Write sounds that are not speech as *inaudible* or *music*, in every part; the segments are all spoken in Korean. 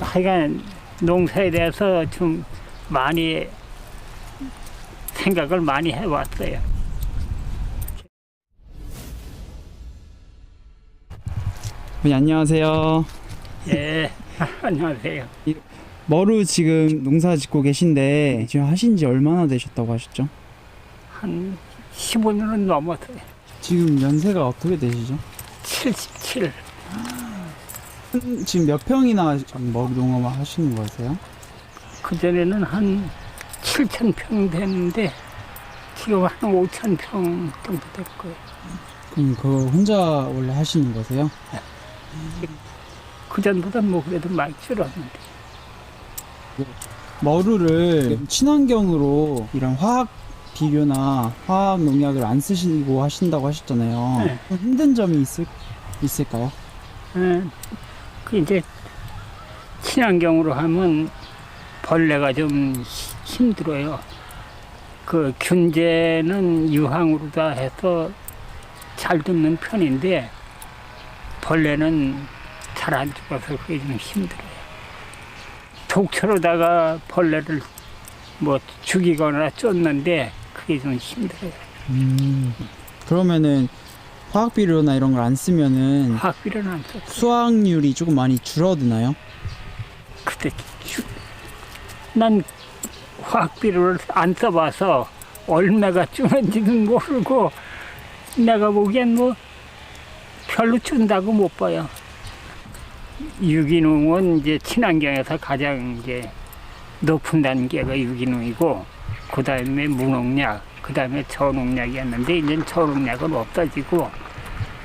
하여간 농사에 대해서 좀 많이 생각을 많이 해왔어요. 네, 안녕하세요. 예, *laughs* 안녕하세요. 머루 지금 농사 짓고 계신데 지금 하신 지 얼마나 되셨다고 하셨죠? 한 15년은 넘었어요. 지금 연세가 어떻게 되시죠? 77. 한- 지금 몇 평이나 머루 농업을 하시는 거세요? 그전에는 한 7천 평 됐는데 지금 한 5천 평 정도 됐고요. 그럼 그거 혼자 원래 하시는 거세요? 그전보다 뭐 그래도 많이 줄었는데. 머루를 친환경으로 이런 화학 비료나 화학 농약을 안 쓰시고 하신다고 하셨잖아요. 네. 좀 힘든 점이 있을, 있을까요? 예, 그 이제 친환경으로 하면 벌레가 좀 히- 힘들어요. 그 균제는 유황으로 다 해서 잘 듣는 편인데 벌레는 잘 안 죽어서 그게 좀 힘들어요. 독초로다가 벌레를 뭐 죽이거나 쫓는데 그게 좀 힘들어요. 음. 그러면은 화학 비료나 이런 걸 안 쓰면은 화학 비료는 안 써. 수확률이 조금 많이 줄어드나요? 그때 주- 난 화학 비료를 안 써봐서 얼마가 주는지는 모르고 내가 보기엔 뭐 별로 준다고 못 봐요. 유기농은 이제 친환경에서 가장 이제 높은 단계가 유기농이고 그 다음에 무농약, 그 다음에 저농약이었는데 이제 저농약은 없어지고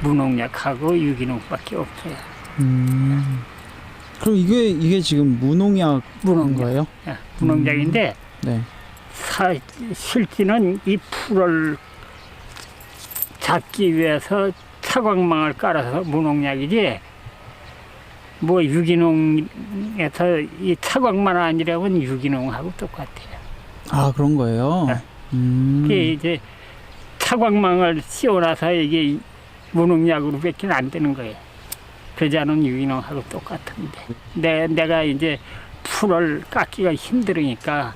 무농약하고 유기농밖에 없어요. 음. 그럼 이게 이게 지금 무농약. 거예요? 예, 무농약인데 네. 사, 실제는 이 풀을 잡기 위해서 차광망을 깔아서 무농약이지 뭐 유기농에서 이 차광만 아니라면 유기농하고 똑같아요. 아 그런 거예요. 네. 음. 이게 이제 차광망을 씌워놔서 이게 무농약으로 밖에 안 되는 거예요. 그자는 유기농하고 똑같은데 내, 내가 이제 풀을 깎기가 힘들으니까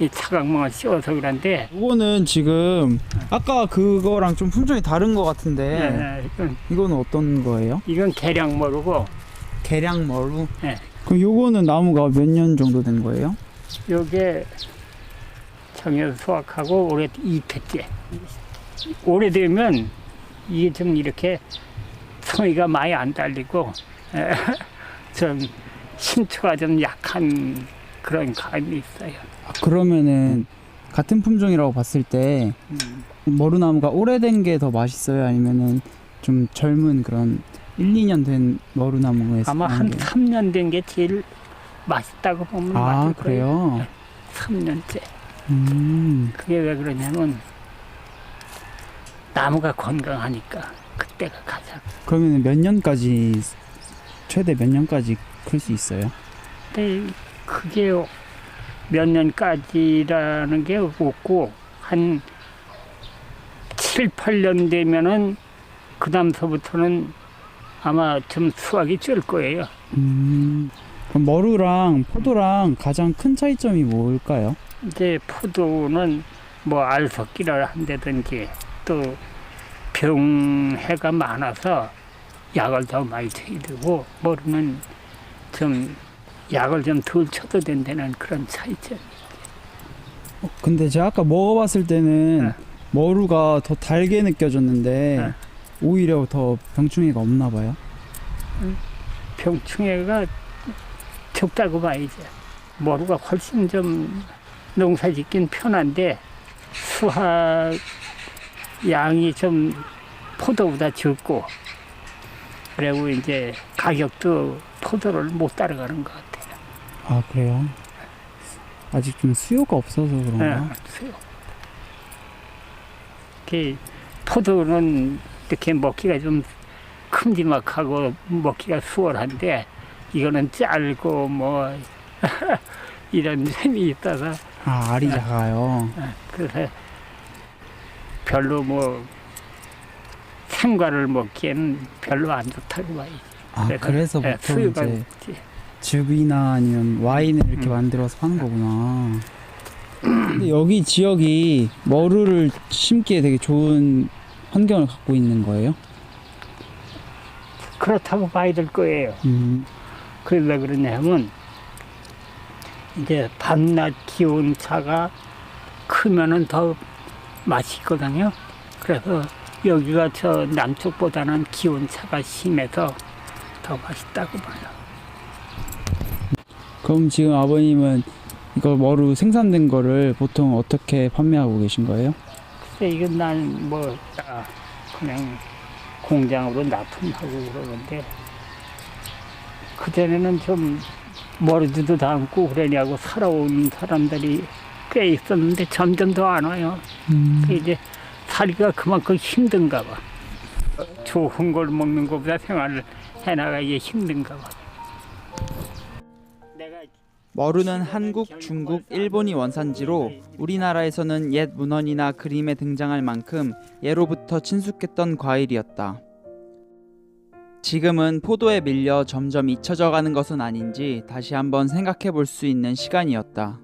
이 차광망을 씌워서 그런데 이거는 지금 아까 그거랑 좀 품종이 다른 것 같은데 예, 이건, 이거는 어떤 거예요? 이건 개량 모르고 계량 머루. 네. 그럼 요거는 나무가 몇 년 정도 된 거예요? 요게 청에서 수확하고 올해 2회째 오래되면 이게 좀 이렇게 성의가 많이 안 달리고 에, *laughs* 좀 신초가 좀 약한 그런 감이 있어요. 아, 그러면은 같은 품종이라고 봤을 때 음, 머루나무가 오래된 게 더 맛있어요? 아니면은 좀 젊은 그런 1, 2년 된 머루나무에서 아마 한 게- 3년 된 게 제일 맛있다고 보면 아 맞을 거예요. 그래요? 3년째. 음. 그게 왜 그러냐면 나무가 건강하니까 그때가 가장. 그러면은 몇 년까지 최대 몇 년까지 클 수 있어요? 근데 그게 몇 년까지라는 게 없고 한 7, 8년 되면은 그 다음서부터는 아마 좀 수확이 줄 거예요. 음. 그럼 머루랑 포도랑 가장 큰 차이점이 뭘까요? 이제 포도는 뭐 알석기를 한다든지 또 병해가 많아서 약을 더 많이 쳐야 되고 머루는 좀 약을 좀 덜 쳐도 된다는 그런 차이점. 어, 근데 제가 아까 먹어봤을 때는 네. 머루가 더 달게 느껴졌는데 네. 오히려 더 병충해가 없나 봐요. 병충해가 적다고 봐야죠. 머루가 훨씬 좀 농사 짓긴 편한데 수확 양이 좀 포도보다 적고 그리고 이제 가격도 포도를 못 따라가는 것 같아요. 아 그래요? 아직 좀 수요가 없어서 그런가? 예, 수요. 그 포도는 이렇게 먹기가 좀 큼지막하고 먹기가 수월한데 이거는 짧고 뭐 *laughs* 이런 셈이 있어서 아 알이 네. 작아요. 예, 그래서 별로 뭐 생과를 먹기에는 별로 안 좋다고 봐요. 아 그래서 예, 보통 이제 없지. 즙이나 아니면 와인을 이렇게 음. 만들어서 하는 거구나. 근데 여기 지역이 머루를 심기에 되게 좋은 환경을 갖고 있는 거예요? 그렇다고 봐야 될 거예요. 음, 그러려 그러냐면 이제 밤낮 기온 차가 크면은 더 맛있거든요. 그래서 여기가 저 남쪽보다는 기온 차가 심해서 더 맛있다고 봐요. 그럼 지금 아버님은 이거 머루 생산된 거를 보통 어떻게 판매하고 계신 거예요? 글쎄 이건 난뭐 그냥 공장으로 납품하고 그러는데 그전에는 좀 머리도 담고 그러냐고 살아온 사람들이 꽤 있었는데 점점 더 안 와요. 음, 이제 살기가 그만큼 힘든가 봐. 좋은 걸 먹는 것보다 생활을 해나가기 힘든가 봐. 머루는 한국, 중국, 일본이 원산지로 우리나라에서는 옛 문헌이나 그림에 등장할 만큼 예로부터 친숙했던 과일이었다. 지금은 포도에 밀려 점점 잊혀져 가는 것은 아닌지 다시 한번 생각해 볼 수 있는 시간이었다.